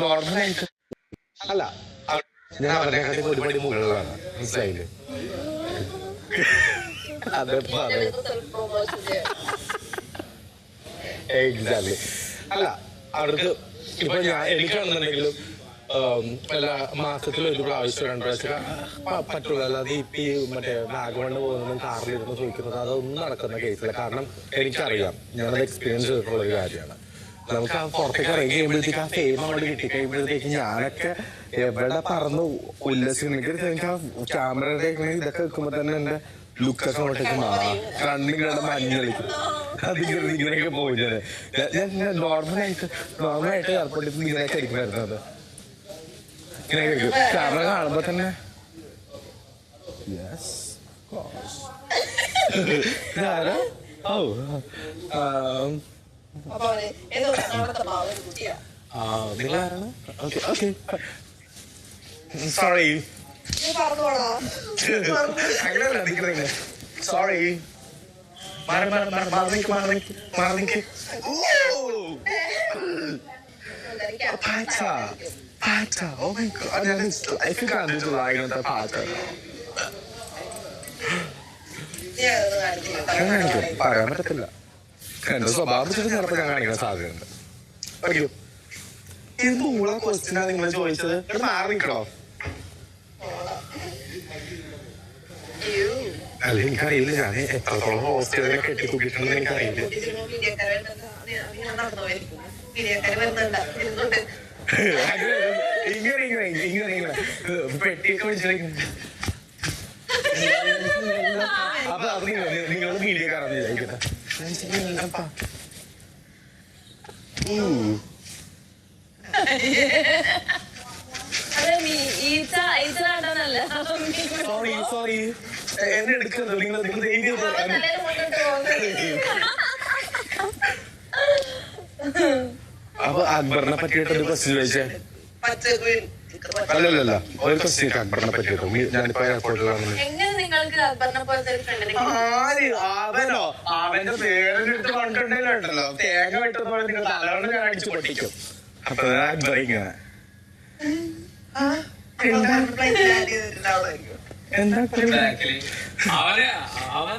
നോർമലായിട്ട് അല്ല. ഞാൻ അവരെക്കാട്ടി ഒരുപാട് മുകളിലാണ് മനസ്സിലായില്ലേ? അതെ എക്സാക്ട്ലി അല്ല അവർക്ക് ഇപ്പൊ ഞാൻ എനിക്കാണെന്നുണ്ടെങ്കിലും എല്ലാ മാസത്തിൽ ഒരു പ്രാവശ്യം രണ്ട് പ്രാവശ്യം പറ്റുള്ളൂ. അല്ലാതെ ഇപ്പൊ ഈ മറ്റേ വാഗമണ് പോകുന്നതും കാറിലിരുന്ന് ചോദിക്കുന്നത് അതൊന്നും നടക്കുന്ന കേസില്ല. കാരണം എനിക്കറിയാം. ഞാനത് എക്സ്പീരിയൻസ് ചെയ്തിട്ടുള്ള ഒരു കാര്യമാണ്. നമുക്ക് ആ പുറത്തേക്ക് ഇറങ്ങി കഴിയുമ്പോഴത്തേക്ക് ആ ഫെയിം അവിടെ കിട്ടി കഴിയുമ്പോഴത്തേക്ക് ഞാനൊക്കെ എവിടെ പറന്ന് ഉല്ലസിക്കുന്നെങ്കിൽ എനിക്ക് ആ ക്യാമറയുടെ ഇതൊക്കെ വെക്കുമ്പോ തന്നെ എന്റെ ലുക്കൊക്കെ അങ്ങോട്ടേക്ക് മാറാം. കണ്ണിങ്ങനെ മഞ്ഞളിക്കും അതിങ്ങനെ ഇങ്ങനെയൊക്കെ പോയി ഞാൻ ഞാൻ നോർമലായിട്ട് നോർമലായിട്ട് എയർപോർട്ടിൽ നിന്ന് ഇങ്ങനെയൊക്കെ ആയിരിക്കും വരുന്നത് ഇങ്ങനെ ക്യാമറ കാണുമ്പോ തന്നെ. യെസ് ഇതാരാ? ഓ നിങ്ങളാരാണ് ഓക്കെ ഓക്കെ. സോറി അങ്ങനെയല്ല നിൽക്കുന്നത് സോറി മാറി മാറി മാറി മാറി നിൽക്ക് മാറി നിൽക്ക് മാറി നിൽക്ക് പാറ്റ പാറ്റ ഓ മൈ ഗോഡ് ഞാൻ ലൈഫ് കണ്ടിട്ടുള്ള അങ്ങനത്തെ പാറ്റ പറയാൻ പറ്റത്തില്ല. എന്റെ സ്വഭാവം വെച്ചിട്ട് ചിലപ്പോൾ ഞാൻ കാണിക്കാൻ സാധ്യതയുണ്ട്. അയ്യോ. എന്ത് ഊള ക്വസ്റ്റ്യനാ നിങ്ങൾ ചോദിച്ചത്? ഇവിടെ മാറി നിൽക്കണോ? അല്ല എനിക്കറിയില്ല. ഞാൻ എത്രത്തോളം ഹോസ്റ്റലിനെ കെട്ടി തൂക്കിയിട്ടുണ്ടെന്ന് എനിക്കറിയില്ല. ഇങ്ങനെ ഇങ്ങനെ ഇങ്ങനെ ഇങ്ങനെ പെട്ടിയൊക്കെ വെച്ചിരിക്കുന്നു. അപ്പൊ അത് നിങ്ങൾ മീഡിയ മീഡിയക്കാരാന്ന് വിചാരിക്കുന്നത് സോറി സോറി എന്നെ എടുക്കരുത്. നിങ്ങൾ നിങ്ങൾ എഴുതി അപ്പൊ അക്ബറിനെ പറ്റിയിട്ട് ഒരു ക്വസ്റ്റ്യൻ ചോദിച്ചേ. അല്ലല്ലല്ല ഒരു ക്വസ്റ്റ്യൻ അക്ബറിനെ പറ്റിയിട്ട്. ഞാനിപ്പോ എയർപോർട്ടിലാണ് ആര്? അവനോ? അവന്റെ പേരെടുത്ത് കൊണ്ടുണ്ടല്ലോ തേങ്ങ വെട്ടുമ്പോൾ ഞാൻ അടിച്ചു പൊട്ടിക്കും. അപ്പൊ എന്താ? അവന്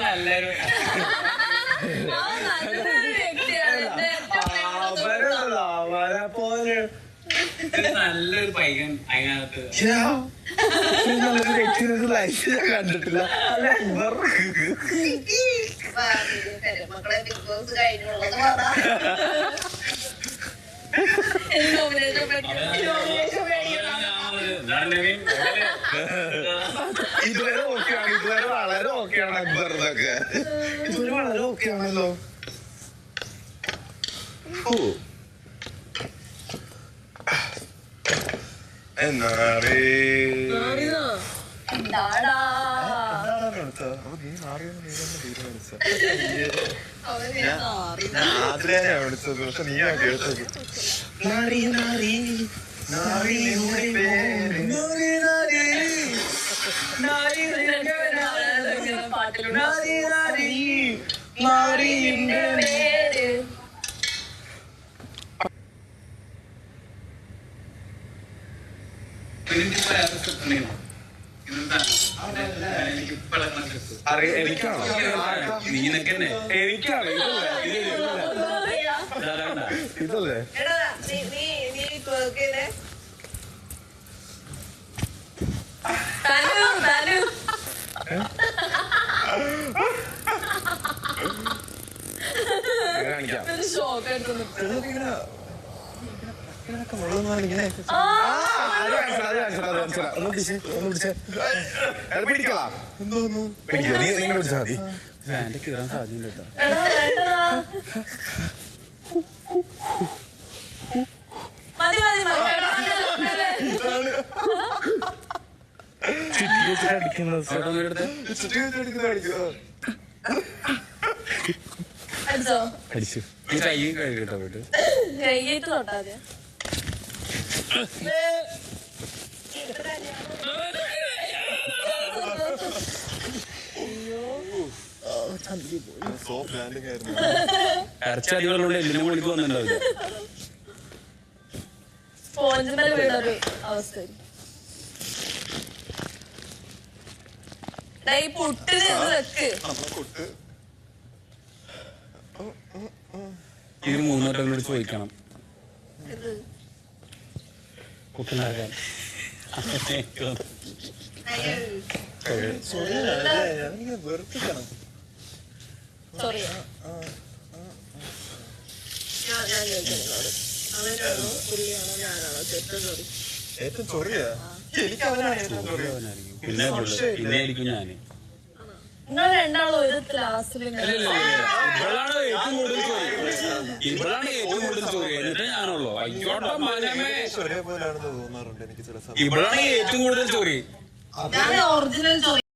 നല്ലൊരു ആ, നല്ലൊരു വ്യക്തിയാണ്. എന്റെ അവനല്ല അവനെ പോലെ ഒരു നല്ലൊരു പൈകൻ അതിനകത്ത്. നല്ലൊരു വ്യക്തി ലൈഫ് ഞാൻ കണ്ടിട്ടില്ല. ഇതുവരെ ഓക്കെയാണ് ഇതുവരെ വളരെ ഓക്കെയാണ് അക്ബറിനൊക്കെ ഇതുവരെ വളരെ ഓക്കെയാണല്ലോ. ഓ. നാരി വിളിച്ചത് പക്ഷെ നീയാ കേട്ടത്. നാരി നാരി നാരിയുടെ പേര് നാരി നാരി നാരി നാരി നാരി നാരി നാരിയുടെ പേര് അറിയ എനിക്കാണോ. എനിക്കാണ്. ഇതല്ലേ കാണിക്കാം കേട്ടോ. അടിച്ചോ നീ കൈ കഴുകിട്ടോ പോയിട്ട്? കൈയിട്ട് തൊട്ടാതെ ഇറച്ചി അടികളുള്ള എല്ലിനെ വിളിക്ക് വന്നിട്ടുണ്ടാവില്ല? സ്പോഞ്ചിമേൽ വീണൊരു അവസ്ഥ. ഡാ, ഈ പുട്ടിന് വെക്ക്. ഇത് മൂന്നോട്ടം ചോദിക്കണം. കുട്ടനാകാൻ എനിക്ക് വെറുപ്പിക്കണം സോറി ഏറ്റവും ചൊറിയാ. എനിക്ക് അവനാണ് ഏറ്റവും ചൊറിയ. പിന്നെ പിന്നെ ആയിരിക്കും ഞാൻ നിങ്ങൾ രണ്ടാളും ഒരു ക്ലാസ്സിൽ ഇവളാണ് ഏറ്റവും കൂടുതൽ ചോറി ഇവളാണ് ഏറ്റവും കൂടുതൽ ചോറി എന്നിട്ട് ഞാനുള്ളൂ. അയ്യോട്ടോ മനമേ. ചൊരേ പോലാണെന്ന് തോന്നാറുണ്ട് എനിക്ക് ചില സമയം. ഇവളാണ് ഏറ്റവും കൂടുതൽ ചോറി ഞാൻ ഒറിജിനൽ ചോറി